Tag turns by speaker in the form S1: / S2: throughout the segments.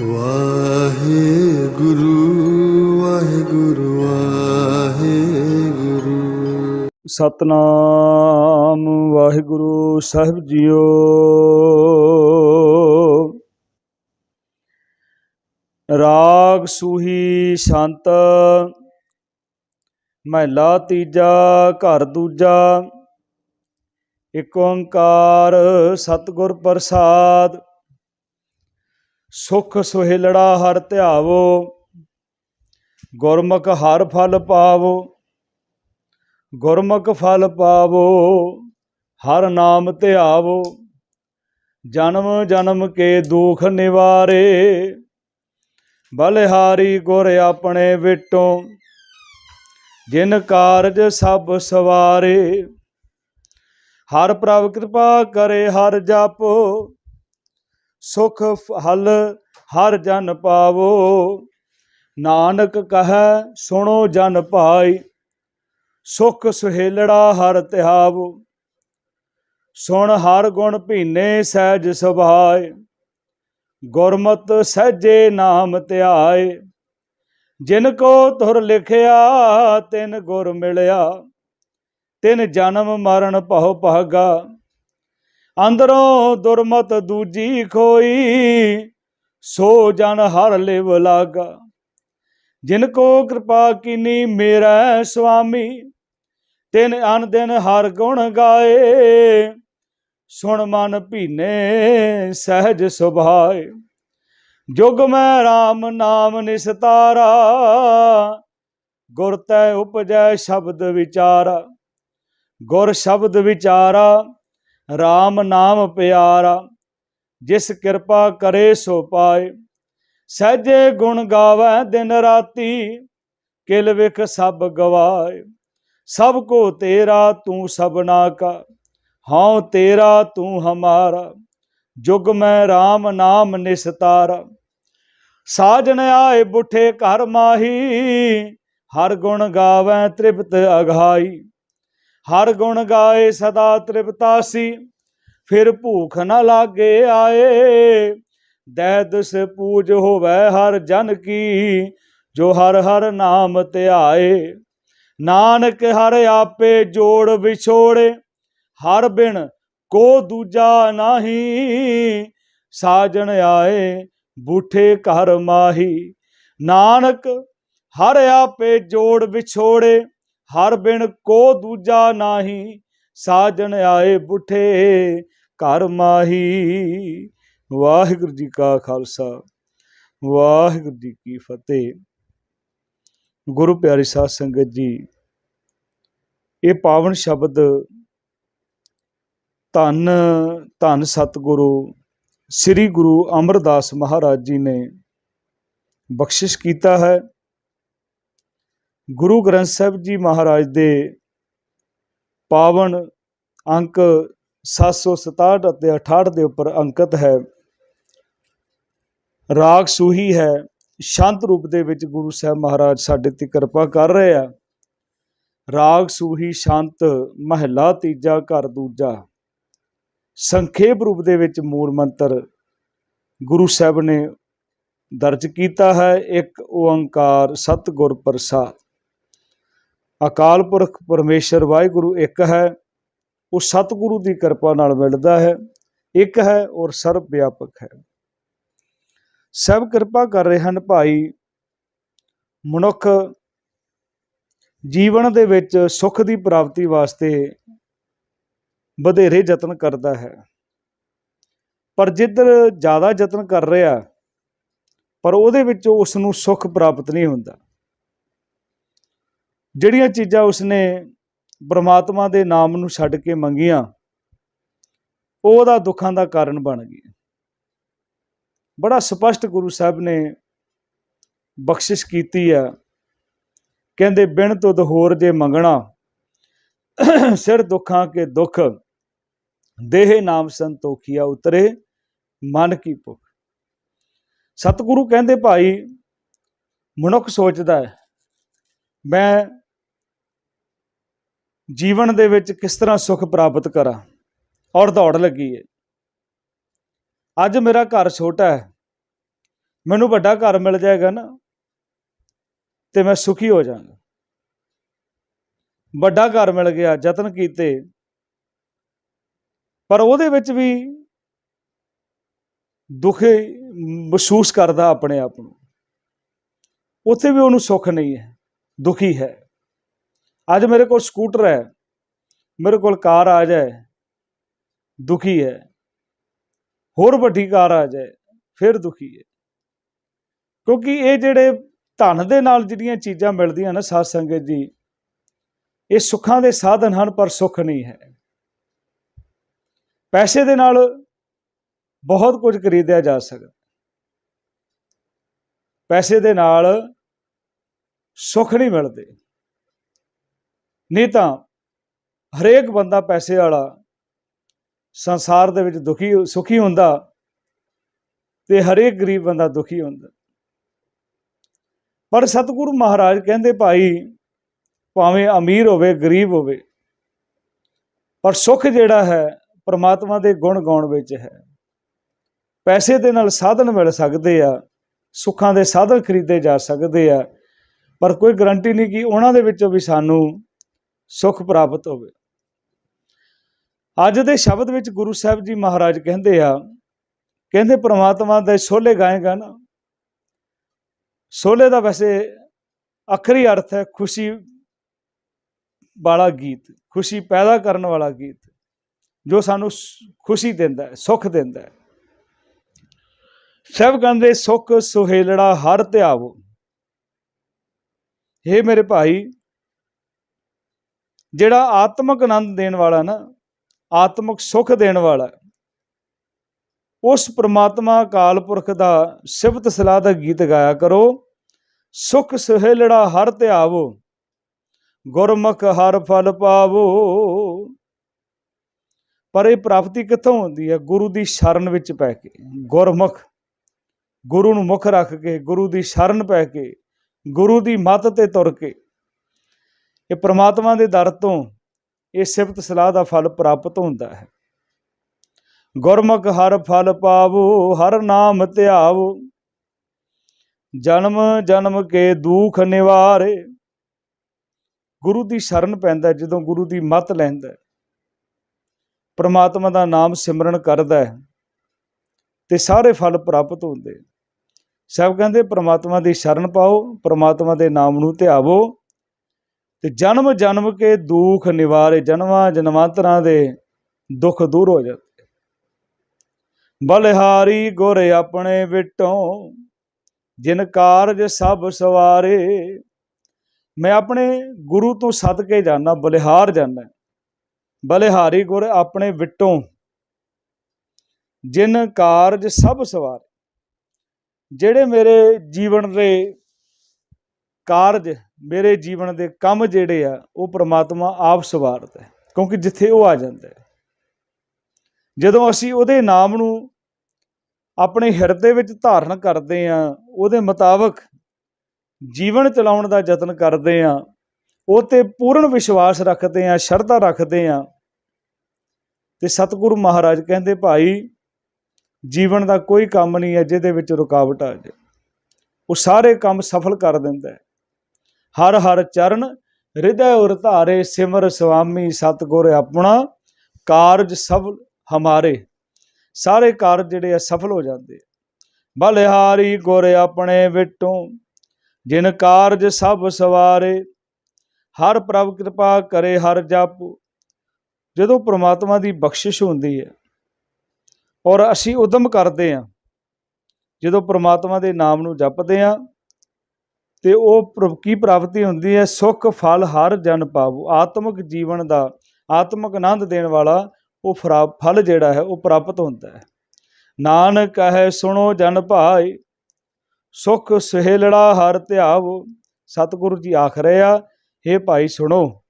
S1: ਵਾਹਿਗੁਰੂ ਵਾਹਿਗੁਰੂ ਵਾਹਿਗੁਰੂ।
S2: ਸਤਨਾਮ ਵਾਹਿਗੁਰੂ, ਸਾਹਿਬ ਜੀਓ। ਰਾਗ ਸੂਹੀ ਸ਼ੰਤ, ਮਹਿਲਾ ਤੀਜਾ, ਘਰ ਦੂਜਾ। ਏਕ ਓੰਕਾਰ ਸਤਿਗੁਰ ਪ੍ਰਸਾਦ ਸੁਖ ਸੁਹੇਲੜਾ ਹਰ ਧਿਆਵੋ, ਗੁਰਮੁਖ ਹਰ ਫਲ ਪਾਵੋ, ਗੁਰਮੁਖ ਫਲ ਪਾਵੋ, ਹਰ ਨਾਮ ਧਿਆਵੋ। ਜਨਮ ਜਨਮ ਕੇ ਦੁਖ ਨਿਵਾਰੇ, ਬਲਿਹਾਰੀ ਗੁਰ ਆਪਣੇ ਵਿਟੋਂ, ਜਿਨ ਕਾਰਜ ਸਭ ਸਵਾਰੇ। ਹਰ ਪ੍ਰਭ ਕਿਰਪਾ ਕਰੇ, ਹਰ ਜਪੋ ਸੁਖ ਫ- ਹਲ ਹਰ ਜਨ ਪਾਵੋ। ਨਾਨਕ ਕਹੈ, ਸੁਣੋ ਜਨ ਭਾਈ, ਸੁਖ ਸੁਹੇਲੜਾ ਹਰ ਤਿਹਾਵੋ। ਸੁਣ ਹਰ ਗੁਣ ਭੀਨੇ ਸਹਿਜ ਸੁਭਾਏ, ਗੁਰਮਤ ਸਹਿਜੇ ਨਾਮ ਧਿਆਏ। ਜਿਨ ਕੋ ਤੁਰ ਲਿਖਿਆ, ਤਿਨ ਗੁਰ ਮਿਲਿਆ, ਤਿਨ ਜਨਮ ਮਰਨ ਭਉ ਭਾਗਾ। ਅੰਦਰੋਂ ਦੁਰਮਤ ਦੂਜੀ ਖੋਈ, ਸੋ ਜਨ ਹਰ ਲਿਵ ਲਾਗਾ। ਜਿਨ ਕੋ ਕਿਰਪਾ ਕੀਨੀ ਮੇਰਾ ਸੁਆਮੀ, ਤਿਨ ਅਨ ਦਿਨ ਹਰ ਗੁਣ ਗਾਏ, ਸੁਣ ਮਨ ਭੀਨੇ ਸਹਿਜ ਸੁਭਾਏ। ਜੁਗ ਮੈਂ RAM ਨਾਮ ਨਿਸਤਾਰਾ ਗੁਰ ਤੈ ਉਪਜੈ ਸ਼ਬਦ ਵਿਚਾਰਾ। ਗੁਰ ਸ਼ਬਦ ਵਿਚਾਰਾ RAM ਨਾਮ ਪਿਆਰਾ, ਜਿਸ ਕਿਰਪਾ ਕਰੇ ਸੋ ਪਾਏ। ਸਹਿਜੇ ਗੁਣ ਗਾਵੈ ਦਿਨ ਰਾਤੀ, ਕਿਲ ਵਿਖ ਸਭ ਗਵਾਏ। ਸਭ ਕੋ ਤੇਰਾ ਤੂੰ ਸਭਨਾ ਕਾ, ਹਉ ਤੇਰਾ ਤੂੰ ਹਮਾਰਾ। ਜੁਗ ਮੈਂ RAM ਨਾਮ ਨਿਸਤਾਰਾ। ਸਾਜਣ ਆਏ ਬੁੱਠੇ ਘਰ ਮਾਹੀ, ਹਰ ਗੁਣ ਗਾਵੈ ਤ੍ਰਿਪਤ ਅਘਾਈ ਹਰ ਗੁਣ ਗਾਏ ਸਦਾ ਤ੍ਰਿਪਤਾਸੀ ਫਿਰ ਭੂਖ ਨਾ ਲਾਗੇ ਆਏ। ਦੈ ਦਸ ਪੂਜ ਹੋਵੈ ਹਰ ਜਨ ਕੀ, ਜੋ ਹਰ ਹਰ ਨਾਮ ਧਿਆਏ। ਨਾਨਕ ਹਰ ਆਪੇ ਜੋੜ ਵਿਛੋੜੇ, ਹਰ ਬਿਨ ਕੋ ਦੂਜਾ ਨਾਹੀ। ਸਾਜਣ ਆਏ, ਬੂਠੇ ਘਰ ਮਾਹੀ। ਨਾਨਕ ਹਰ ਆਪੇ ਜੋੜ ਵਿਛੋੜੇ ਹਰ ਬਿਨ ਕੋ ਦੂਜਾ ਨਾਹੀ, ਸਾਜਣ ਆਏ ਬੁੱਠੇ, ਘਰ ਮਾਹੀ। ਵਾਹਿਗੁਰੂ ਜੀ ਕਾ ਖਾਲਸਾ, ਵਾਹਿਗੁਰੂ ਜੀ ਕੀ ਫਤਿਹ। ਗੁਰੂ ਪਿਆਰੀ ਸਾਧ ਸੰਗਤ ਜੀ, ਇਹ ਪਾਵਨ ਸ਼ਬਦ ਧੰਨ ਧੰਨ ਸਤਿਗੁਰੂ ਸ੍ਰੀ ਗੁਰੂ ਅਮਰਦਾਸ ਮਹਾਰਾਜ ਜੀ ਨੇ ਬਖਸ਼ਿਸ਼ ਕੀਤਾ ਹੈ। ਗੁਰੂ ਗ੍ਰੰਥ ਸਾਹਿਬ ਜੀ ਮਹਾਰਾਜ ਦੇ ਪਾਵਨ ਅੰਕ 767 ਅਤੇ 68 ਦੇ ਉੱਪਰ ਅੰਕਿਤ ਹੈ। ਰਾਗ ਸੂਹੀ ਹੈ। ਸ਼ਾਂਤ ਰੂਪ ਦੇ ਵਿੱਚ ਗੁਰੂ ਸਾਹਿਬ ਮਹਾਰਾਜ ਸਾਡੇ ਤੇ ਕਿਰਪਾ ਕਰ ਰਹੇ ਆ। ਰਾਗ ਸੂਹੀ, ਸ਼ਾਂਤ ਮਹਲਾ, ਤੀਜਾ ਘਰ, ਦੂਜਾ। ਸੰਖੇਪ ਰੂਪ ਦੇ ਵਿੱਚ ਮੂਲ ਮੰਤਰ ਗੁਰੂ ਸਾਹਿਬ ਨੇ ਦਰਜ ਕੀਤਾ ਹੈ। ਇੱਕ ਓੰਕਾਰ ਸਤਿਗੁਰ ਪ੍ਰਸਾਦ। ਅਕਾਲ ਪੁਰਖ ਪਰਮੇਸ਼ਰ ਵਾਹਿਗੁਰੂ ਇੱਕ ਹੈ, ਉਹ ਸਤਿਗੁਰੂ ਦੀ ਕਿਰਪਾ ਨਾਲ ਮਿਲਦਾ ਹੈ, ਇੱਕ ਹੈ ਔਰ ਸਰਬ ਵਿਆਪਕ ਹੈ। ਸਭ ਕਿਰਪਾ ਕਰ ਰਹੇ ਹਨ ਭਾਈ। ਮਨੁੱਖ ਜੀਵਨ ਦੇ ਵਿੱਚ ਸੁੱਖ ਦੀ ਪ੍ਰਾਪਤੀ ਵਾਸਤੇ ਵਧੇਰੇ ਯਤਨ ਕਰਦਾ ਹੈ। ਪਰ ਜਿੱਧਰ ਜ਼ਿਆਦਾ ਯਤਨ ਕਰ ਰਿਹਾ, ਪਰ ਉਹਦੇ ਵਿੱਚ ਉਸ ਨੂੰ ਸੁੱਖ ਪ੍ਰਾਪਤ ਨਹੀਂ ਹੁੰਦਾ। ਜਿਹੜੀਆਂ ਚੀਜ਼ਾਂ ਉਸਨੇ ਪ੍ਰਮਾਤਮਾ ਦੇ ਨਾਮ ਨੂੰ ਛੱਡ ਕੇ ਮੰਗੀਆਂ ਉਹ ਉਹਦਾ ਦੁੱਖਾਂ ਦਾ ਕਾਰਨ ਬਣ ਗਈ ਬੜਾ ਸਪਸ਼ਟ ਗੁਰੂ ਸਾਹਿਬ ਨੇ ਬਖਸ਼ਿਸ਼ ਕੀਤੀ ਆ ਕਹਿੰਦੇ, ਬਿਨ ਤੁਧ ਹੋਰ ਜੇ ਮੰਗਣਾ, ਸਿਰ ਦੁੱਖਾਂ ਕੇ ਦੁੱਖ, ਦੇਹ ਨਾਮ ਸੰਤੋਖੀਆ ਉਤਰੇ, ਮਨ ਕੀ ਭੁਖ। ਸਤਿਗੁਰੂ ਕਹਿੰਦੇ, ਭਾਈ, ਮਨੁੱਖ ਸੋਚਦਾ ਹੈ, ਮੈਂ ਜੀਵਨ ਦੇ ਵਿੱਚ ਕਿਸ ਤਰ੍ਹਾਂ ਸੁੱਖ ਪ੍ਰਾਪਤ ਕਰਾਂ? ਔਰ ਦੌੜ ਲੱਗੀ ਹੈ ਅੱਜ ਮੇਰਾ ਘਰ ਛੋਟਾ ਹੈ। ਮੈਨੂੰ ਵੱਡਾ ਘਰ ਮਿਲ ਜਾਏਗਾ ਨਾ, ਤੇ ਮੈਂ ਸੁਖੀ ਹੋ ਜਾਵਾਂਗਾ। ਵੱਡਾ ਘਰ ਮਿਲ ਗਿਆ, ਯਤਨ ਕੀਤੇ। ਪਰ ਉਹਦੇ ਵਿੱਚ ਵੀ ਦੁੱਖ ਮਹਿਸੂਸ ਕਰਦਾ ਆਪਣੇ ਆਪ ਨੂੰ। ਉੱਥੇ ਵੀ ਉਹਨੂੰ ਸੁੱਖ ਨਹੀਂ ਹੈ, ਦੁਖੀ ਹੈ। ਅੱਜ ਮੇਰੇ ਕੋਲ ਸਕੂਟਰ ਹੈ। ਮੇਰੇ ਕੋਲ ਕਾਰ ਆ ਜਾਏ, ਦੁਖੀ ਹੈ। ਹੋਰ ਵੱਡੀ ਕਾਰ ਆ ਜਾਏ, ਫਿਰ ਦੁਖੀ ਹੈ। ਕਿਉਂਕਿ ਇਹ ਜਿਹੜੇ ਧਨ ਦੇ ਨਾਲ ਜਿਹੜੀਆਂ ਚੀਜ਼ਾਂ ਮਿਲਦੀਆਂ ਨਾ ਸਾਧ ਸੰਗਤ ਜੀ, ਇਹ ਸੁੱਖਾਂ ਦੇ ਸਾਧਨ ਹਨ, ਪਰ ਸੁੱਖ ਨਹੀਂ ਹੈ। ਪੈਸੇ ਦੇ ਨਾਲ ਬਹੁਤ ਕੁਝ ਖਰੀਦਿਆ ਜਾ ਸਕਦਾ। ਪੈਸੇ ਦੇ ਨਾਲ ਸੁੱਖ ਨਹੀਂ ਮਿਲਦੇ। ਨਹੀਂ ਤਾਂ ਹਰੇਕ ਬੰਦਾ ਪੈਸੇ ਵਾਲਾ ਸੰਸਾਰ ਦੇ ਵਿੱਚ ਦੁਖੀ, ਸੁਖੀ ਹੁੰਦਾ ਤੇ ਹਰੇਕ ਗਰੀਬ ਬੰਦਾ ਦੁਖੀ ਹੁੰਦਾ। ਪਰ ਸਤਿਗੁਰੂ ਮਹਾਰਾਜ ਕਹਿੰਦੇ, ਭਾਈ, ਭਾਵੇਂ ਅਮੀਰ ਹੋਵੇ, ਗਰੀਬ ਹੋਵੇ, ਪਰ ਸੁੱਖ ਜਿਹੜਾ ਹੈ, ਪ੍ਰਮਾਤਮਾ ਦੇ ਗੁਣ ਗਾਉਣ ਵਿੱਚ ਹੈ। ਪੈਸੇ ਦੇ ਨਾਲ ਸਾਧਨ ਮਿਲ ਸਕਦੇ ਆ, ਸੁੱਖਾਂ ਦੇ ਸਾਧਨ ਖਰੀਦੇ ਜਾ ਸਕਦੇ ਆ, ਪਰ ਕੋਈ ਗਰੰਟੀ ਨਹੀਂ ਕਿ ਉਹਨਾਂ ਦੇ ਵਿੱਚੋਂ ਵੀ ਸਾਨੂੰ ਸੁੱਖ ਪ੍ਰਾਪਤ ਹੋਵੇ। ਅੱਜ ਦੇ ਸ਼ਬਦ ਵਿੱਚ ਗੁਰੂ ਸਾਹਿਬ ਜੀ ਮਹਾਰਾਜ ਕਹਿੰਦੇ ਆ, ਕਹਿੰਦੇ ਪ੍ਰਮਾਤਮਾ ਦੇ ਸੋਲੇ ਗਾਏਗਾ ਨਾ ਸੋਲੇ ਦਾ ਵੈਸੇ ਅਖਰੀ ਅਰਥ ਹੈ ਖੁਸ਼ੀ ਵਾਲਾ ਗੀਤ, ਖੁਸ਼ੀ ਪੈਦਾ ਕਰਨ ਵਾਲਾ ਗੀਤ, ਜੋ ਸਾਨੂੰ ਖੁਸ਼ੀ ਦਿੰਦਾ ਹੈ, ਸੁੱਖ ਦਿੰਦਾ ਹੈ। ਸਭ ਕਹਿੰਦੇ ਸੁੱਖ ਸੁਹੇਲੜਾ ਹਰ ਧਿਆਵੋ। हे ਮੇਰੇ ਭਾਈ ਜਿਹੜਾ ਆਤਮਿਕ ਆਨੰਦ ਦੇਣ ਵਾਲਾ ਨਾ, ਆਤਮਿਕ ਸੁੱਖ ਦੇਣ ਵਾਲਾ, ਉਸ ਪ੍ਰਮਾਤਮਾ ਅਕਾਲ ਪੁਰਖ ਦਾ ਸਿਫਤ ਸਲਾਹ ਦਾ ਗੀਤ ਗਾਇਆ ਕਰੋ, ਸੁਖ ਸੁਹੇਲੜਾ ਹਰ ਧਿਆਵੋ ਗੁਰਮੁਖ ਹਰ ਫਲ ਪਾਵੋ। ਪਰ ਇਹ ਪ੍ਰਾਪਤੀ ਕਿੱਥੋਂ ਹੁੰਦੀ ਹੈ? ਗੁਰੂ ਦੀ ਸ਼ਰਨ ਵਿੱਚ ਪੈ ਕੇ, ਗੁਰਮੁਖ, ਗੁਰੂ ਨੂੰ ਮੁੱਖ ਰੱਖ ਕੇ, ਗੁਰੂ ਦੀ ਸ਼ਰਨ ਪੈ ਕੇ, ਗੁਰੂ ਦੀ ਮੱਤ ਤੇ ਤੁਰ ਕੇ। ਇਹ ਪ੍ਰਮਾਤਮਾ ਦੇ ਦਰ ਤੋਂ ਇਹ ਸਿਫਤ ਸਲਾਹ ਦਾ ਫਲ ਪ੍ਰਾਪਤ ਹੁੰਦਾ ਹੈ। ਗੁਰਮੁਖ ਹਰ ਫਲ ਪਾਵੋ ਹਰ ਨਾਮ ਧਿਆਵੋ। ਜਨਮ ਜਨਮ ਕੇ ਦੁੱਖ ਨਿਵਾਰੇ। ਗੁਰੂ ਦੀ ਸ਼ਰਨ ਪੈਂਦਾ ਜਦੋਂ ਗੁਰੂ ਦੀ ਮਤ ਲੈਂਦਾ ਹੈ, ਪ੍ਰਮਾਤਮਾ ਦਾ ਨਾਮ ਸਿਮਰਨ ਕਰਦਾ ਹੈ ਤੇ ਸਾਰੇ ਫਲ ਪ੍ਰਾਪਤ ਹੁੰਦੇ ਸਭ ਕਹਿੰਦੇ ਪ੍ਰਮਾਤਮਾ ਦੀ ਸ਼ਰਨ ਪਾਓ ਪ੍ਰਮਾਤਮਾ ਦੇ ਨਾਮ ਨੂੰ ਧਿਆਵੋ। ਤੇ ਜਨਮ ਜਨਮ ਕੇ ਦੁੱਖ ਨਿਵਾਰੇ, ਜਨਮਾਂ ਜਨਮਾਂਤਰਾਂ ਦੇ ਦੁੱਖ ਦੂਰ ਹੋ ਜਾਂਦੇ ਬਲਿਹਾਰੀ ਗੁਰ ਆਪਣੇ ਵਿਟੋਂ, ਜਿਨ ਕਾਰਜ ਸਭ ਸਵਾਰੇ, ਮੈਂ ਆਪਣੇ ਗੁਰੂ ਤੋਂ ਸਦ ਕੇ ਜਾਣਾ ਬਲਿਹਾਰ ਜਾਣਾ ਬਲਿਹਾਰੀ ਗੁਰ ਆਪਣੇ ਵਿਟੋਂ, ਜਿਨ ਕਾਰਜ ਸਭ ਸਵਾਰੇ। ਜਿਹੜੇ ਮੇਰੇ ਜੀਵਨ ਦੇ ਕਾਰਜ ਮੇਰੇ ਜੀਵਨ ਦੇ ਕੰਮ ਜਿਹੜੇ ਆ, ਉਹ ਪ੍ਰਮਾਤਮਾ ਆਪ ਸਵਾਰਦਾ ਹੈ, ਕਿਉਂਕਿ ਜਿੱਥੇ ਉਹ ਆ ਜਾਂਦਾ ਹੈ। ਜਦੋਂ ਅਸੀਂ ਉਹਦੇ ਨਾਮ ਨੂੰ ਆਪਣੇ ਹਿਰਦੇ ਵਿੱਚ ਧਾਰਨ ਕਰਦੇ ਆ ਉਹਦੇ ਮੁਤਾਬਕ ਜੀਵਨ ਚਲਾਉਣ ਦਾ ਯਤਨ ਕਰਦੇ ਆ ਉਹ ਤੇ ਪੂਰਨ ਵਿਸ਼ਵਾਸ ਰੱਖਦੇ ਆ ਸ਼ਰਧਾ ਰੱਖਦੇ ਆ ਤੇ ਸਤਿਗੁਰੂ ਮਹਾਰਾਜ ਕਹਿੰਦੇ, ਭਾਈ, ਜੀਵਨ ਦਾ ਕੋਈ ਕੰਮ ਨਹੀਂ ਹੈ ਜਿਹਦੇ ਵਿੱਚ ਰੁਕਾਵਟ ਆ ਜਾਏ। ਉਹ ਸਾਰੇ ਕੰਮ ਸਫਲ ਕਰ ਦਿੰਦਾ ਹੈ। ਹਰ ਹਰ ਚਰਨ, ਹਿਰਦੈ ਉਰ ਧਾਰੇ, ਸਿਮਰ ਸੁਆਮੀ ਸਤਿਗੁਰ ਆਪਣਾ, ਕਾਰਜ ਸਭ ਹਮਾਰੇ। ਸਾਰੇ ਕਾਰਜ ਜਿਹੜੇ ਆ ਸਫਲ ਹੋ ਜਾਂਦੇ ਬਲਿਹਾਰੀ ਗੁਰ ਆਪਣੇ ਵਿਟੋਂ, ਜਿਨ ਕਾਰਜ ਸਭ ਸਵਾਰੇ, ਹਰ ਪ੍ਰਭ ਕਿਰਪਾ ਕਰੇ ਹਰ ਜਪ। ਜਦੋਂ ਪ੍ਰਮਾਤਮਾ ਦੀ ਬਖਸ਼ਿਸ਼ ਹੁੰਦੀ ਹੈ, ਔਰ ਅਸੀਂ ਉਦਮ ਕਰਦੇ ਹਾਂ, ਜਦੋਂ ਪ੍ਰਮਾਤਮਾ ਦੇ ਨਾਮ ਨੂੰ ਜਪਦੇ ਹਾਂ ਤੇ ਉਹ ਪ੍ਰ- ਕੀ ਪ੍ਰਾਪਤੀ ਹੁੰਦੀ ਹੈ? ਸੁਖ, ਫਲ, ਹਰ, ਜਨ ਪਾਵੋ ਆਤਮਿਕ ਜੀਵਨ ਦਾ, ਆਤਮਿਕ ਆਨੰਦ ਦੇਣ ਵਾਲਾ ਉਹ ਫਰਾ- ਫਲ ਜਿਹੜਾ ਹੈ, ਉਹ ਪ੍ਰਾਪਤ ਹੁੰਦਾ ਹੈ। ਨਾਨਕ ਕਹੈ, ਸੁਣੋ ਜਨ ਭਾਈ ਸੁਖ ਸੁਹੇਲੜਾ ਹਰ ਧਿਆਵੋ। ਸਤਿਗੁਰੂ ਜੀ ਆਖ ਰਹੇ ਆ हे ਭਾਈ ਸੁਣੋ,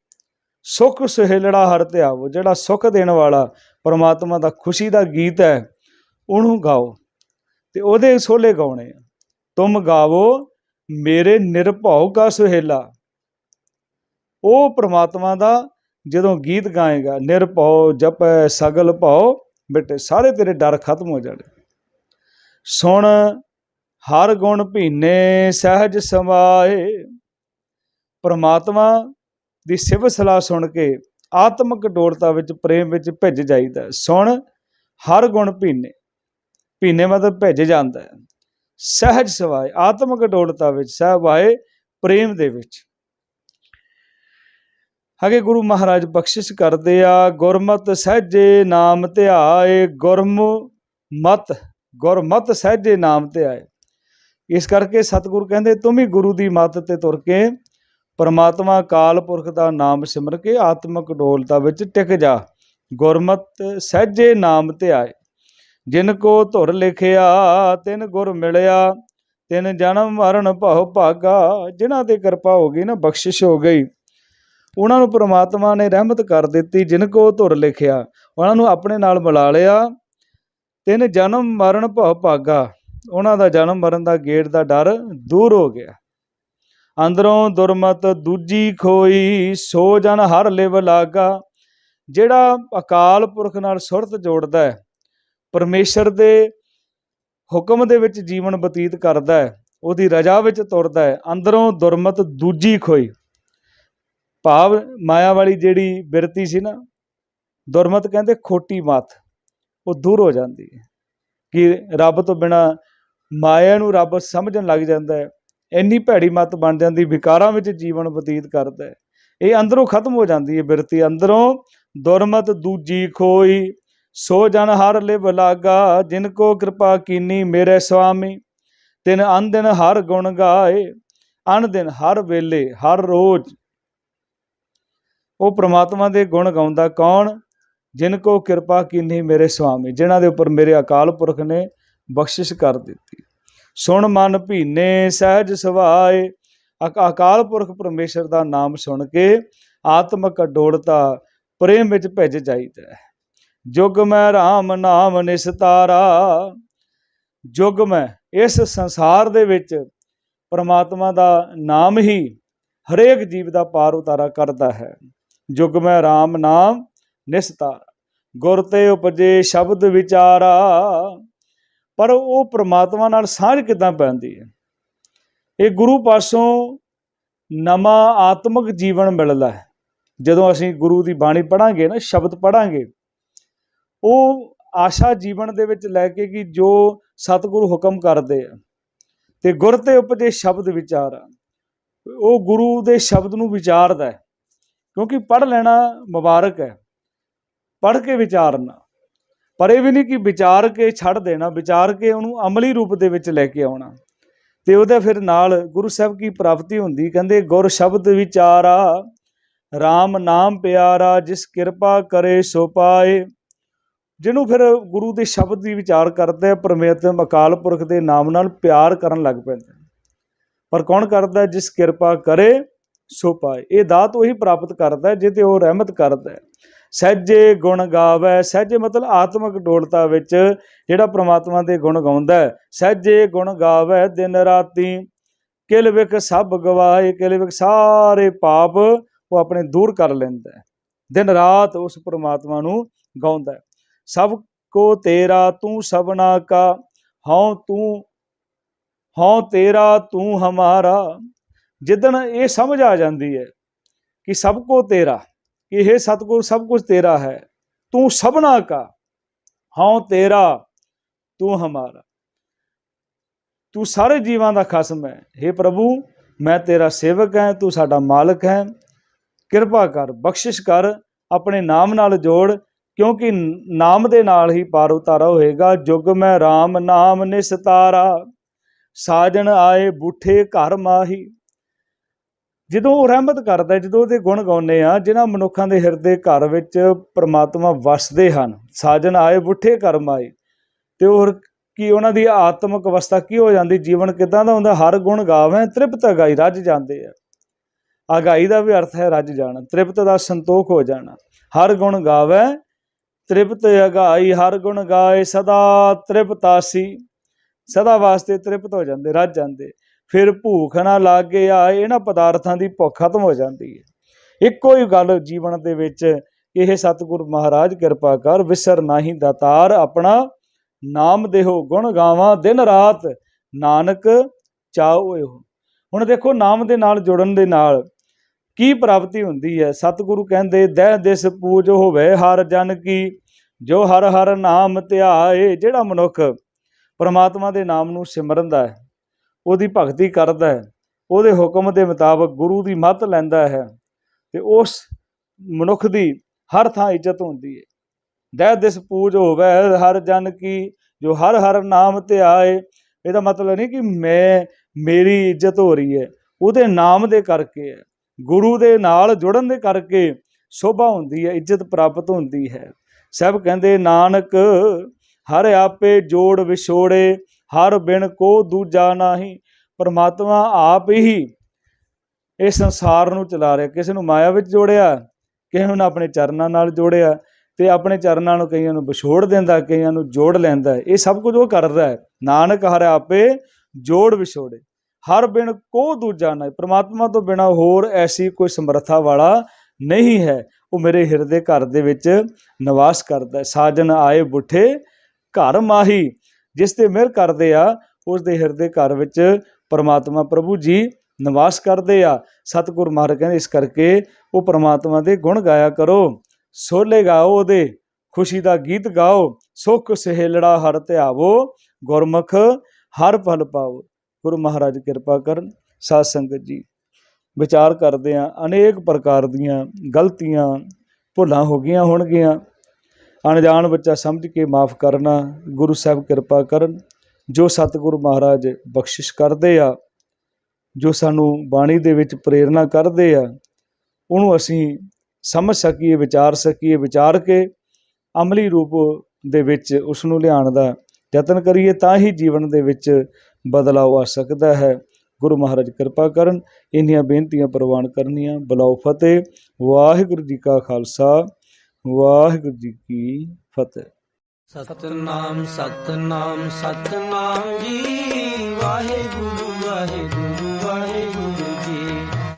S2: ਸੁਖ ਸੁਹੇਲੜਾ ਹਰ ਧਿਆਵੋ, ਜਿਹੜਾ ਸੁਖ ਦੇਣ ਵਾਲਾ ਪਰਮਾਤਮਾ ਦਾ ਖੁਸ਼ੀ ਦਾ ਗੀਤ ਹੈ, ਉਹਨੂੰ ਗਾਓ ਤੇ ਉਹਦੇ ਸੋਲੇ ਗਾਉਣੇ ਆ। ਤੁਮ ਗਾਵੋ ਮੇਰੇ ਨਿਰਭਉ ਕਾ ਸੁਹੇਲਾ। ਉਹ ਪ੍ਰਮਾਤਮਾ ਦਾ ਜਦੋਂ ਗੀਤ ਗਾਏਗਾ, ਨਿਰਭਉ ਜਪੈ ਸਗਲ ਭਉ, ਬੇਟੇ ਸਾਰੇ ਤੇਰੇ ਡਰ ਖਤਮ ਹੋ ਜਾਣੇ। ਸੁਣ, ਹਰ ਗੁਣ ਭੀਨੇ ਸਹਿਜ ਸਮਾਏ। ਪ੍ਰਮਾਤਮਾ ਦੀ ਸਿਵ ਸਲਾਹ ਸੁਣ ਕੇ ਆਤਮਿਕ ਡੋਲਤਾ ਵਿੱਚ, ਪ੍ਰੇਮ ਵਿੱਚ ਭਿੱਜ ਜਾਈਦਾ। ਸੁਣ, ਹਰ ਗੁਣ ਭੀਨੇ। ਭੀਨੇ ਮਤਲਬ ਭਿੱਜ ਜਾਂਦਾ। ਹੈ ਸਹਿਜ ਸਵਾਏ ਆਤਮਿਕ ਡੋਲਤਾ ਵਿੱਚ ਸਹਿਬਾਏ ਪ੍ਰੇਮ ਦੇ ਵਿੱਚ। ਅਗੇ ਗੁਰੂ ਮਹਾਰਾਜ ਬਖਸ਼ਿਸ਼ ਕਰਦੇ ਆ, ਗੁਰਮਤ ਸਹਿਜੇ ਨਾਮ ਧਿਆਏ, ਗੁਰਮ ਮਤ, ਗੁਰਮਤ ਸਹਿਜੇ ਨਾਮ ਧਿਆਏ। ਇਸ ਕਰਕੇ ਸਤਿਗੁਰੂ ਕਹਿੰਦੇ ਤੂੰ ਵੀ ਗੁਰੂ ਦੀ ਮੱਤ ਤੇ ਤੁਰ ਕੇ ਪਰਮਾਤਮਾ ਕਾਲ ਪੁਰਖ ਦਾ ਨਾਮ ਸਿਮਰ ਕੇ ਆਤਮਿਕ ਡੋਲਤਾ ਵਿੱਚ ਟਿਕ ਜਾ। ਗੁਰਮਤ ਸਹਿਜੇ ਨਾਮ ਧਿਆਏ। ਜਿਨ ਕੋ ਧੁਰ ਲਿਖਿਆ, ਤਿਨ ਗੁਰ ਮਿਲਿਆ। ਤਿਨ ਜਨਮ ਮਰਨ ਭਉ ਭਾਗਾ, ਜਿਨ੍ਹਾਂ ਤੇ ਕਿਰਪਾ ਹੋ ਗਈ ਨਾ ਬਖਸ਼ਿਸ਼ ਹੋ ਗਈ। ਉਹਨਾਂ ਨੂੰ ਪ੍ਰਮਾਤਮਾ ਨੇ ਰਹਿਮਤ ਕਰ ਦਿੱਤੀ, ਜਿਨ ਕੋ ਧੁਰ ਲਿਖਿਆ। ਉਹਨਾਂ ਨੂੰ ਆਪਣੇ ਨਾਲ ਮਿਲਾ ਲਿਆ। ਤਿੰਨ ਜਨਮ ਮਰਨ ਭਉ ਭਾਗਾ। ਉਹਨਾਂ ਦਾ ਜਨਮ ਮਰਨ ਦਾ ਗੇਟ ਦਾ ਡਰ ਦੂਰ ਹੋ ਗਿਆ। ਅੰਦਰੋਂ ਦੁਰਮਤ ਦੂਜੀ ਖੋਈ, ਸੋ ਜਨ ਹਰ ਲਿਵ ਲਾਗਾ। ਜਿਹੜਾ ਅਕਾਲ ਪੁਰਖ ਨਾਲ ਸੁਰਤ ਜੋੜਦਾ ਹੈ ਪਰਮੇਸ਼ਰ ਦੇ ਹੁਕਮ ਦੇ ਵਿੱਚ ਜੀਵਨ ਬਤੀਤ ਕਰਦਾ ਹੈ, ਉਹਦੀ ਰਜਾ ਵਿੱਚ ਤੁਰਦਾ ਹੈ, ਅੰਦਰੋਂ ਦੁਰਮਤ ਦੂਜੀ ਖੋਈ। ਭਾਵ ਮਾਇਆ ਵਾਲੀ ਜਿਹੜੀ ਬਿਰਤੀ ਸੀ ਨਾ, ਦੁਰਮਤ ਕਹਿੰਦੇ ਖੋਟੀ ਮਤ, ਉਹ ਦੂਰ ਹੋ ਜਾਂਦੀ ਹੈ। ਕਿ ਰੱਬ ਤੋਂ ਬਿਨਾ ਮਾਇਆ ਨੂੰ ਰੱਬ ਸਮਝਣ ਲੱਗ ਜਾਂਦਾ ਹੈ, ਇੰਨੀ ਭੈੜੀ ਮਤ ਬਣ ਜਾਂਦੀ, ਵਿਕਾਰਾਂ ਵਿੱਚ ਜੀਵਨ ਬਤੀਤ ਕਰਦਾ ਹੈ। ਇਹ ਅੰਦਰੋਂ ਖਤਮ ਹੋ ਜਾਂਦੀ ਹੈ ਬਿਰਤੀ, ਅੰਦਰੋਂ ਦੁਰਮਤ ਦੂਜੀ ਖੋਈ। ਸੋ ਜਨ ਹਰ ਲਿਵ ਲਾਗਾ, ਜਿਨ ਕੋ ਕਿਰਪਾ ਕੀਨੀ ਮੇਰੇ ਸੁਆਮੀ ਤਿਨ ਅਨ ਦਿਨ ਹਰ ਗੁਣ ਗਾਏ ਅਨ ਦਿਨ ਹਰ ਵੇਲੇ, ਹਰ ਰੋਜ਼। ਉਹ ਪ੍ਰਮਾਤਮਾ ਦੇ ਗੁਣ ਗਾਉਂਦਾ ਕੌਣ? ਜਿਨ ਕੋ ਕਿਰਪਾ ਕੀਨੀ ਮੇਰੇ ਸੁਆਮੀ ਜਿਨ੍ਹਾਂ ਦੇ ਉੱਪਰ ਮੇਰੇ ਅਕਾਲ ਪੁਰਖ ਨੇ ਬਖਸ਼ਿਸ਼ ਕਰ ਦਿੱਤੀ। ਸੁਣ ਮਨ ਭੀਨੇ, ਸਹਿਜ ਸਵਾਏ। ਅਕ- ਅਕਾਲ ਪੁਰਖ ਪਰਮੇਸ਼ਰ ਦਾ ਨਾਮ ਸੁਣ ਕੇ ਆਤਮਕ ਅਡੋਲਤਾ ਪ੍ਰੇਮ ਵਿੱਚ ਭਿੱਜ ਜਾਈਦਾ ਹੈ। ਜੁਗ ਮੈਂ RAM ਨਾਮ ਨਿਸਤਾਰਾ। ਜੁਗ ਮੈਂ ਇਸ ਸੰਸਾਰ ਦੇ ਵਿੱਚ ਪਰਮਾਤਮਾ ਦਾ ਨਾਮ ਹੀ ਹਰੇਕ ਜੀਵ ਦਾ ਪਾਰ ਉਤਾਰਾ ਕਰਦਾ ਹੈ। ਜੁਗ ਮੈਂ RAM ਨਾਮ ਨਿਸਤਾਰਾ। ਗੁਰ ਤੇ ਉਪਜੇ ਸ਼ਬਦ ਵਿਚਾਰਾ। ਪਰ ਉਹ ਪ੍ਰਮਾਤਮਾ ਨਾਲ ਸਾਂਝ ਕਿਦਾਂ ਪੈਂਦੀ ਹੈ? ਇਹ ਗੁਰੂ ਪਾਸੋਂ ਨਵਾਂ ਆਤਮਿਕ ਜੀਵਨ ਮਿਲਦਾ ਹੈ। ਜਦੋਂ ਅਸੀਂ ਗੁਰੂ ਦੀ ਬਾਣੀ ਪੜਾਂਗੇ ਨਾ, ਸ਼ਬਦ ਪੜਾਂਗੇ ਉਹ ਆਸ਼ਾ ਜੀਵਨ ਦੇ ਵਿੱਚ ਲੈ ਕੇ ਕਿ ਜੋ ਸਤਿਗੁਰੂ ਹੁਕਮ ਕਰਦੇ ਆ, ਤੇ ਗੁਰ ਤੇ ਉਪਜੇ ਸ਼ਬਦ ਵਿਚਾਰਾ ਉਹ ਗੁਰੂ ਦੇ ਸ਼ਬਦ ਨੂੰ ਵਿਚਾਰਦਾ ਹੈ, ਕਿਉਂਕਿ ਪੜ ਲੈਣਾ ਮੁਬਾਰਕ ਹੈ ਪੜ ਕੇ ਵਿਚਾਰਨਾ। ਪਰ ਇਹ ਵੀ ਨਹੀਂ ਕਿ ਵਿਚਾਰ ਕੇ ਛੱਡ ਦੇਣਾ, ਵਿਚਾਰ ਕੇ ਉਹਨੂੰ ਅਮਲੀ ਰੂਪ ਦੇ ਵਿੱਚ ਲੈ ਕੇ ਆਉਣਾ। ਤੇ ਉਹਦੇ ਫਿਰ ਨਾਲ ਗੁਰੂ ਸਾਹਿਬ ਕੀ ਪ੍ਰਾਪਤੀ ਹੁੰਦੀ, ਕਹਿੰਦੇ ਗੁਰ ਸ਼ਬਦ ਵਿਚਾਰਾ RAM ਨਾਮ ਪਿਆਰਾ, ਜਿਸ ਕਿਰਪਾ ਕਰੇ ਸੋ ਪਾਏ। ਜਿਹਨੂੰ ਫਿਰ ਗੁਰੂ ਦੇ ਸ਼ਬਦ ਦੀ ਵਿਚਾਰ ਕਰਦੇ ਆ ਪਰਮੇਸ਼ਰ ਅਕਾਲ ਪੁਰਖ ਦੇ ਨਾਮ ਨਾਲ ਪਿਆਰ ਕਰਨ ਲੱਗ ਪੈਂਦੇ ਪਰ ਕੌਣ ਕਰਦਾ ਜਿਸ ਕਿਰਪਾ ਕਰੇ, ਸੋ ਪਾਏ। ਇਹ ਦਾਤ ਉਹੀ ਪ੍ਰਾਪਤ ਕਰਦਾ ਹੈ ਜਿਹਤੇ ਉਹ ਰਹਿਮਤ ਕਰਦਾ ਸਹਿਜੇ ਗੁਣ ਗਾਵੇ। ਸਹਿਜੇ ਮਤਲਬ ਆਤਮਿਕ ਡੋਲਤਾ ਵਿੱਚ ਜਿਹੜਾ ਪ੍ਰਮਾਤਮਾ ਦੇ ਗੁਣ ਗਾਉਂਦਾ ਸਹਿਜੇ ਗੁਣ ਗਾਵੇ ਦਿਨ ਰਾਤੀ। ਕਿਲ ਵਿਕ ਸਭ ਗਵਾਏ। ਕਿਲ ਵਿਕ ਸਾਰੇ ਪਾਪ ਉਹ ਆਪਣੇ ਦੂਰ ਕਰ ਲੈਂਦਾ ਦਿਨ ਰਾਤ ਉਸ ਪ੍ਰਮਾਤਮਾ ਨੂੰ ਗਾਉਂਦਾ ਸਭ ਕੋ ਤੇਰਾ ਤੂੰ ਸਭਨਾ ਕਾ, ਹਉ ਤੂੰ, ਹਉ ਤੇਰਾ ਤੂੰ ਹਮਾਰਾ। ਜਿੱਦਣ ਇਹ ਸਮਝ ਆ ਜਾਂਦੀ ਹੈ ਕਿ ਸਭ ਕੋ ਤੇਰਾ, ਕਿ ਇਹ ਸਤਿਗੁਰ ਸਭ ਕੁਝ ਤੇਰਾ ਹੈ, ਤੂੰ ਸਭਨਾ ਕਾ, ਹਉ ਤੇਰਾ ਤੂੰ ਹਮਾਰਾ। ਤੂੰ ਸਾਰੇ ਜੀਵਾਂ ਦਾ ਖਸਮ ਹੈ। हे ਪ੍ਰਭੂ, ਮੈਂ ਤੇਰਾ ਸੇਵਕ ਹਾਂ, ਤੂੰ ਸਾਡਾ ਮਾਲਕ ਹੈ। ਕਿਰਪਾ ਕਰ, ਬਖਸ਼ਿਸ਼ ਕਰ, ਆਪਣੇ ਨਾਮ ਨਾਲ ਜੋੜ ਕਿਉਂਕਿ ਨਾਮ ਦੇ ਨਾਲ ਹੀ ਪਾਰ ਉਤਾਰਾ ਹੋਏਗਾ, ਜੁਗ ਮੈਂ RAM ਨਾਮ ਨਿਸਤਾਰਾ, ਸਾਜਣ ਆਏ ਬੂਠੇ ਘਰ ਮਾਹੀ। ਜਦੋਂ ਉਹ ਰਹਿਮਤ ਕਰਦਾ, ਜਦੋਂ ਉਹਦੇ ਗੁਣ ਗਾਉਂਦੇ ਆ ਜਿਨ੍ਹਾਂ ਮਨੁੱਖਾਂ ਦੇ ਹਿਰਦੇ ਘਰ ਵਿੱਚ ਪ੍ਰਮਾਤਮਾ ਵਸਦੇ ਹਨ, ਸਾਜਣ ਆਏ ਬੁੱਠੇ ਘਰ ਮਾਈ ਤੇ ਉਹ ਕੀ ਉਹਨਾਂ ਦੀ ਆਤਮਿਕ ਅਵਸਥਾ ਕੀ ਹੋ ਜਾਂਦੀ? ਜੀਵਨ ਕਿਦਾਂ ਦਾ ਹੁੰਦਾ? ਹਰ ਗੁਣ ਗਾਵੇਂ, ਤ੍ਰਿਪਤ ਅਗਾਈ ਰੱਜ ਜਾਂਦੇ ਆ। ਅਗਾਈ ਦਾ ਵੀ ਅਰਥ ਹੈ ਰੱਜ ਜਾਣਾ, ਤ੍ਰਿਪਤ ਦਾ ਸੰਤੋਖ ਹੋ ਜਾਣਾ। ਹਰ ਗੁਣ ਗਾਵੇ ਤ੍ਰਿਪਤ ਅਗਾਈ ਹਰ ਗੁਣ ਗਾਏ ਸਦਾ ਤ੍ਰਿਪਤਾਸੀ ਸਦਾ ਵਾਸਤੇ ਤ੍ਰਿਪਤ ਹੋ ਜਾਂਦੇ, ਰੱਜ ਜਾਂਦੇ। ਫਿਰ ਭੂਖ ਨਾ ਲਾਗੇ ਆਏ, ਇਹਨਾਂ ਪਦਾਰਥਾਂ ਦੀ ਭੁੱਖ ਖਤਮ ਹੋ ਜਾਂਦੀ ਹੈ। ਇੱਕੋ ਹੀ ਗੱਲ ਜੀਵਨ ਦੇ ਵਿੱਚ, ਇਹ ਸਤਿਗੁਰ ਮਹਾਰਾਜ ਕਿਰਪਾ ਕਰ, ਵਿਸਰ ਨਾਹੀ ਦਾਤਾਰ ਆਪਣਾ, ਨਾਮ ਦੇਹੋ ਗੁਣ ਗਾਵਾਂ ਦਿਨ ਰਾਤ, ਨਾਨਕ ਚਾਹੋ ਇਹੋ। ਹੁਣ ਦੇਖੋ ਨਾਮ ਦੇ ਨਾਲ ਜੁੜਨ ਦੇ ਨਾਲ ਕੀ ਪ੍ਰਾਪਤੀ ਹੁੰਦੀ ਹੈ? ਸਤਿਗੁਰੂ ਕਹਿੰਦੇ, ਦਹਿ ਦਿਸ ਪੂਜ ਹੋਵੇ ਹਰ ਜਨ ਕੀ, ਜੋ ਹਰ ਹਰ ਨਾਮ ਧਿਆਏ, ਜਿਹੜਾ ਮਨੁੱਖ ਪਰਮਾਤਮਾ ਦੇ ਨਾਮ ਨੂੰ ਸਿਮਰਦਾ ਹੈ, ਉਹਦੀ ਭਗਤੀ ਕਰਦਾ ਹੈ, ਉਹਦੇ ਹੁਕਮ ਦੇ ਮੁਤਾਬਕ ਗੁਰੂ ਦੀ ਮੱਤ ਲੈਂਦਾ ਹੈ, ਤੇ ਉਸ ਮਨੁੱਖ ਦੀ ਹਰ ਥਾਂ ਇੱਜ਼ਤ ਹੁੰਦੀ ਹੈ। ਦਹਿ ਦਿਸ ਪੂਜ ਹੋਵੇ ਹਰ ਜਨ ਕੀ, ਜੋ ਹਰ ਹਰ ਨਾਮ ਧਿਆਏ, ਇਹਦਾ ਮਤਲਬ ਨਹੀਂ ਕਿ ਮੈਂ, ਮੇਰੀ ਇੱਜ਼ਤ ਹੋ ਰਹੀ ਹੈ, ਉਹਦੇ ਨਾਮ ਦੇ ਕਰਕੇ ਹੈ। ਗੁਰੂ ਦੇ ਨਾਲ ਜੁੜਨ ਦੇ ਕਰਕੇ ਸ਼ੋਭਾ ਹੁੰਦੀ ਹੈ, ਇੱਜ਼ਤ ਪ੍ਰਾਪਤ ਹੁੰਦੀ ਹੈ। ਸਭ ਕਹਿੰਦੇ, ਨਾਨਕ, ਹਰ ਆਪੇ ਜੋੜ ਵਿਛੋੜੇ, ਹਰ ਬਿਨ ਕੋ ਦੂਜਾ ਨਾਹੀ। ਪਰਮਾਤਮਾ ਆਪ ਹੀ ਇਹ ਸੰਸਾਰ ਨੂੰ ਚਲਾ ਰਿਹਾ। ਕਿਸੇ ਨੂੰ ਮਾਇਆ ਵਿੱਚ ਜੋੜਿਆ, ਕਿਸੇ ਨੂੰ ਆਪਣੇ ਚਰਨਾਂ ਨਾਲ ਜੋੜਿਆ ਤੇ ਆਪਣੇ ਚਰਨਾਂ ਨੂੰ ਕਈਆਂ ਨੂੰ ਵਿਛੋੜ ਦਿੰਦਾ, ਕਈਆਂ ਨੂੰ ਜੋੜ ਲੈਂਦਾ ਇਹ ਸਭ ਕੁਝ ਉਹ ਕਰਦਾ ਹੈ। ਨਾਨਕ, ਹਰ ਆਪੇ ਜੋੜ ਵਿਛੋੜੇ। ਹਰ ਬਿਨ ਕੋ ਦੂਜਾ ਨਾ ਪ੍ਰਮਾਤਮਾ ਤੋਂ ਬਿਨਾ ਹੋਰ ਐਸੀ ਕੋਈ ਸਮਰੱਥਾ ਵਾਲਾ ਨਹੀਂ ਹੈ। ਉਹ ਮੇਰੇ ਹਿਰਦੇ ਘਰ ਦੇ ਵਿੱਚ ਨਿਵਾਸ ਕਰਦਾ ਹੈ। ਸਾਜਨ ਆਏ ਬੁੱਠੇ ਘਰ ਮਾਹੀ। ਜਿਸ ਤੇ ਮਿਹਰ ਕਰਦੇ ਆ, ਉਸ ਦੇ ਹਿਰਦੇ ਘਰ ਵਿੱਚ ਪਰਮਾਤਮਾ ਪ੍ਰਭੂ ਜੀ ਨਿਵਾਸ ਕਰਦੇ ਆ। ਸਤਿਗੁਰ ਮਹਾਰਾਜ ਕਹਿੰਦੇ, ਇਸ ਕਰਕੇ ਉਹ ਪਰਮਾਤਮਾ ਦੇ ਗੁਣ ਗਾਇਆ ਕਰੋ। ਸੋਲੇ ਗਾਓ ਉਹਦੇ, ਖੁਸ਼ੀ ਦਾ ਗੀਤ ਗਾਓ। ਸੁਖ ਸਹੇਲੜਾ ਹਰ ਧਿਆਵੋ, ਗੁਰਮੁਖ ਹਰ ਫਲ ਪਾਓ ਗੁਰੂ ਮਹਾਰਾਜ ਕਿਰਪਾ ਕਰਨ, ਸਾਧ ਸੰਗਤ ਜੀ। ਵਿਚਾਰ ਕਰਦੇ ਆ ਅਨੇਕ ਪ੍ਰਕਾਰ ਦੀਆਂ ਗਲਤੀਆਂ ਭੁੱਲਾਂ ਹੋ ਗਈਆਂ ਹੋਣਗੀਆਂ। ਅਣਜਾਣ ਬੱਚਾ ਸਮਝ ਕੇ ਮਾਫ ਕਰਨਾ, ਗੁਰੂ ਸਾਹਿਬ ਕਿਰਪਾ ਕਰਨ, ਜੋ ਸਤਿਗੁਰੂ ਮਹਾਰਾਜ ਬਖਸ਼ਿਸ਼ ਕਰਦੇ ਆ, ਜੋ ਸਾਨੂੰ ਬਾਣੀ ਦੇ ਵਿੱਚ ਪ੍ਰੇਰਣਾ ਕਰਦੇ ਆ, ਉਹਨੂੰ ਅਸੀਂ ਸਮਝ ਸਕੀਏ, ਵਿਚਾਰ ਸਕੀਏ, ਵਿਚਾਰ ਕੇ ਅਮਲੀ ਰੂਪ ਦੇ ਵਿੱਚ ਉਸ ਨੂੰ ਲਿਆਉਣ ਦਾ ਯਤਨ ਕਰੀਏ, ਤਾਂ ਹੀ ਜੀਵਨ ਦੇ ਵਿੱਚ ਬਦਲਾਅ ਆ ਸਕਦਾ ਹੈ। ਗੁਰੂ ਮਹਾਰਾਜ ਕਿਰਪਾ ਕਰਨ, ਇੰਨੀਆਂ ਬੇਨਤੀਆਂ ਪ੍ਰਵਾਨ ਕਰਨੀਆਂ। ਬਲਾਉ ਫਤਿਹ। ਵਾਹਿਗੁਰੂ ਜੀ ਕਾ ਖਾਲਸਾ। ਵਾਹਿਗੁਰੂ ਜੀ ਕੀ ਫਤਿਹ।
S3: ਸਤਨਾਮ ਸਤਨਾਮ ਸਤਨਾਮ ਜੀ।